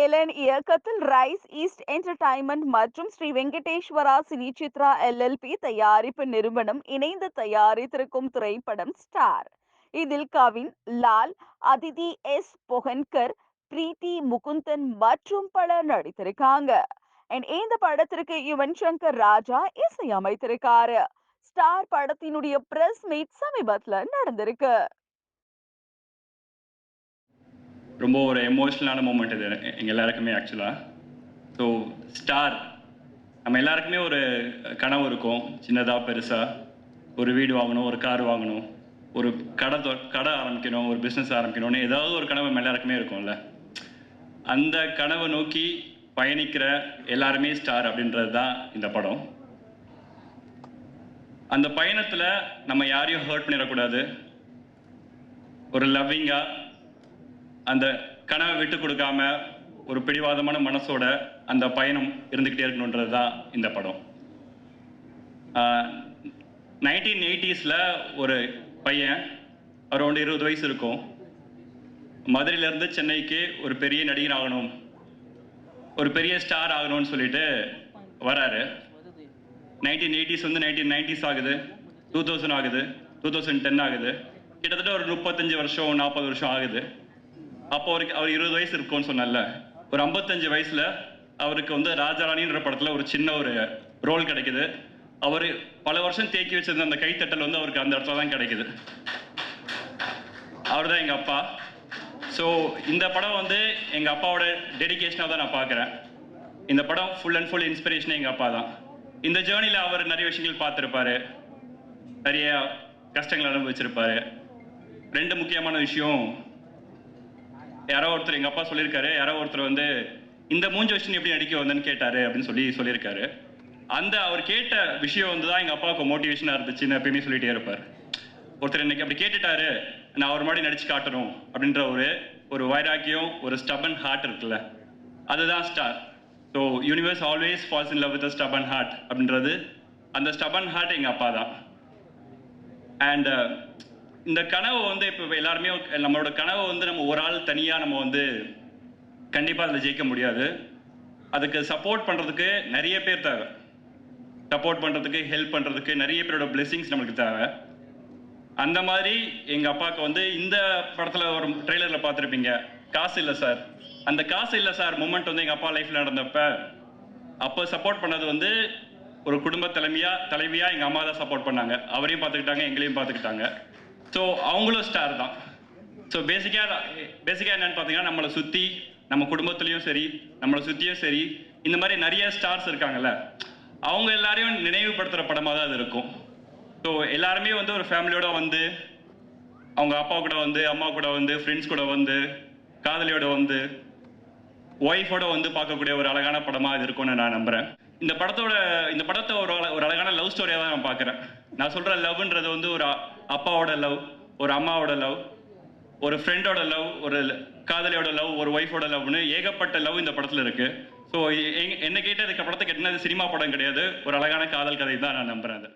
Alan இயக்கத்தில் Rise East entertainment மற்றும் Sri Venkateswara cine Chitra LLP தயாரிப்பு நிறுவனம் இணைந்து தயாரித்திருக்கும் திரைப்படம் ஸ்டார். இதில் கவின் லால் அதிதி எஸ் பொகன்கர் பிரீத்தி முகுந்தன் மற்றும் பலர் நடித்திருக்காங்க. இந்த படத்திற்கு யுவன் சங்கர் ராஜா இசையமைத்திருக்காரு. ஸ்டார் படத்தினுடைய பிரஸ் மீட் சமீபத்துல நடந்திருக்கு. ரொம்ப ஒரு எமோஷ்னலான மூமெண்ட் இது எங்கள் எல்லாருக்குமே ஆக்சுவலாக ஸோ ஸ்டார் நம்ம எல்லாருக்குமே ஒரு கனவு இருக்கும். சின்னதாக பெருசாக ஒரு வீடு வாங்கணும் ஒரு கார் வாங்கணும். ஒரு கடை தொ கடை ஆரம்பிக்கணும் ஒரு பிஸ்னஸ் ஆரம்பிக்கணும்னு ஏதாவது ஒரு கனவு நம்ம எல்லாருக்குமே இருக்கும்ல. அந்த கனவை நோக்கி பயணிக்கிற எல்லாருமே ஸ்டார் அப்படின்றது தான் இந்த படம். அந்த பயணத்தில் நம்ம யாரையும் ஹர்ட் பண்ணிடக்கூடாது. ஒரு லவ்விங்காக அந்த கனவை விட்டு கொடுக்காம ஒரு பிடிவாதமான மனசோட அந்த பயணம் இருந்துக்கிட்டே இருக்கணுன்றது தான் இந்த படம். நைன்டீன் எயிட்டிஸில் ஒரு பையன் அரௌண்ட் இருபது வயசு இருக்கும். மதுரையிலேருந்து சென்னைக்கு ஒரு பெரிய நடிகர் ஆகணும். ஒரு பெரிய ஸ்டார் ஆகணும்னு சொல்லிட்டு வராரு. நைன்டீன் எயிட்டிஸ் வந்து நைன்டீன் நைன்டிஸ் ஆகுது. டூ தௌசண்ட் ஆகுது. டூ தௌசண்ட் டென் ஆகுது. கிட்டத்தட்ட ஒரு முப்பத்தஞ்சு வருஷம் நாற்பது வருஷம் ஆகுது. அப்போ அவருக்கு அவர் இருபது வயசு இருக்கும்னு சொன்னால ஒரு ஐம்பத்தஞ்சு வயசுல அவருக்கு வந்து ராஜாராணின்ற படத்துல ஒரு சின்ன ஒரு ரோல் கிடைக்குது. அவர் பல வருஷம் தேக்கி வச்சிருந்த அந்த கைத்தட்டல் வந்து அவருக்கு அந்த இடத்துல தான் கிடைக்குது. அவர் தான் எங்கள் அப்பா. ஸோ இந்த படம் வந்து எங்கள் அப்பாவோட டெடிகேஷனாக தான் நான் பார்க்குறேன். இந்த படம் ஃபுல் அண்ட் ஃபுல் இன்ஸ்பிரேஷனே எங்கள் அப்பா தான். இந்த ஜேர்னியில் அவர் நிறைய விஷயங்கள் பார்த்துருப்பாரு. நிறைய கஷ்டங்கள் அனுபவிச்சிருப்பாரு. ரெண்டு முக்கியமான விஷயம் யாரோ ஒருத்தர் எங்கள் அப்பா சொல்லியிருக்காரு. யாரோ ஒருத்தர் வந்து இந்த மூஞ்ச வச்சு எப்படி நடிக்க வந்தேன்னு கேட்டாரு அப்படின்னு சொல்லி சொல்லியிருக்காரு. அந்த அவர் கேட்ட விஷயம் வந்து தான் எங்கள் அப்பாவுக்கு மோட்டிவேஷனாக இருந்துச்சுன்னு எப்பயுமே சொல்லிட்டே இருப்பார். ஒருத்தர் இன்னைக்கு அப்படி கேட்டுட்டாரு நான் அவர் மாதிரி நடிச்சு காட்டணும் அப்படின்ற ஒரு ஒரு வைராக்கியம் ஒரு ஸ்டபன் ஹார்ட் இருக்குல்ல. அதுதான் star so universe always falls in love with stubborn heart அப்படின்றது அந்த ஸ்டபன் ஹார்ட் எங்கள் அப்பா தான் அண்ட் இந்த கனவு வந்து இப்போ எல்லாருமே நம்மளோட கனவை வந்து நம்ம ஒரு ஆள் தனியாக நம்ம வந்து கண்டிப்பாக அதில் ஜெயிக்க முடியாது. அதுக்கு சப்போர்ட் பண்ணுறதுக்கு நிறைய பேர் தேவை. சப்போர்ட் பண்ணுறதுக்கு ஹெல்ப் பண்ணுறதுக்கு நிறைய பேரோட பிளெஸிங்ஸ் நம்மளுக்கு தேவை. அந்த மாதிரி எங்கள் அப்பாவுக்கு வந்து இந்த படத்தில் ஒரு ட்ரெய்லரில் பார்த்துருப்பீங்க. காசு இல்லை சார். அந்த காசு இல்லை சார் மூமெண்ட் வந்து எங்கள் அப்பா லைஃப்பில் நடந்தப்ப அப்போ சப்போர்ட் பண்ணது வந்து ஒரு குடும்ப தலைமையாக தலைவியாக எங்கள் அம்மா தான் சப்போர்ட் பண்ணாங்க. அவரையும் பார்த்துக்கிட்டாங்க எங்களையும் பார்த்துக்கிட்டாங்க. ஸோ அவங்களும் ஸ்டார் தான். ஸோ பேசிக்காக பேசிக்காக என்னன்னு பார்த்தீங்கன்னா நம்மளை சுற்றி நம்ம குடும்பத்துலேயும் சரி நம்மளை சுற்றியும் சரி இந்த மாதிரி நிறைய ஸ்டார்ஸ் இருக்காங்கல்ல அவங்க எல்லாரையும் நினைவுபடுத்துகிற படமாக தான் அது இருக்கும். ஸோ எல்லாருமே வந்து ஒரு ஃபேமிலியோட வந்து அவங்க அப்பா கூட வந்து அம்மா கூட வந்து ஃப்ரெண்ட்ஸ் கூட வந்து காதலியோட வந்து ஒய்ஃபோட வந்து பார்க்கக்கூடிய ஒரு அழகான படமாக இது இருக்கும்னு நான் நம்புகிறேன் இந்த படத்தோட இந்த படத்தை ஒரு ஒரு அழகான லவ் ஸ்டோரியாக தான் நான் பார்க்குறேன். நான் சொல்கிற லவ்ன்றது வந்து ஒரு அப்பாவோட லவ் ஒரு அம்மாவோட லவ் ஒரு ஃப்ரெண்டோட லவ் ஒரு காதலியோட லவ் ஒரு ஒய்ஃபோட லவ்னு ஏகப்பட்ட லவ் இந்த படத்தில் இருக்குது ஸோ என்ன கேட்டால் இருக்க படத்தை கேட்டினா சினிமா படம் கிடையாது ஒரு அழகான காதல் கதை தான் நான் நம்புகிறேன் அதை.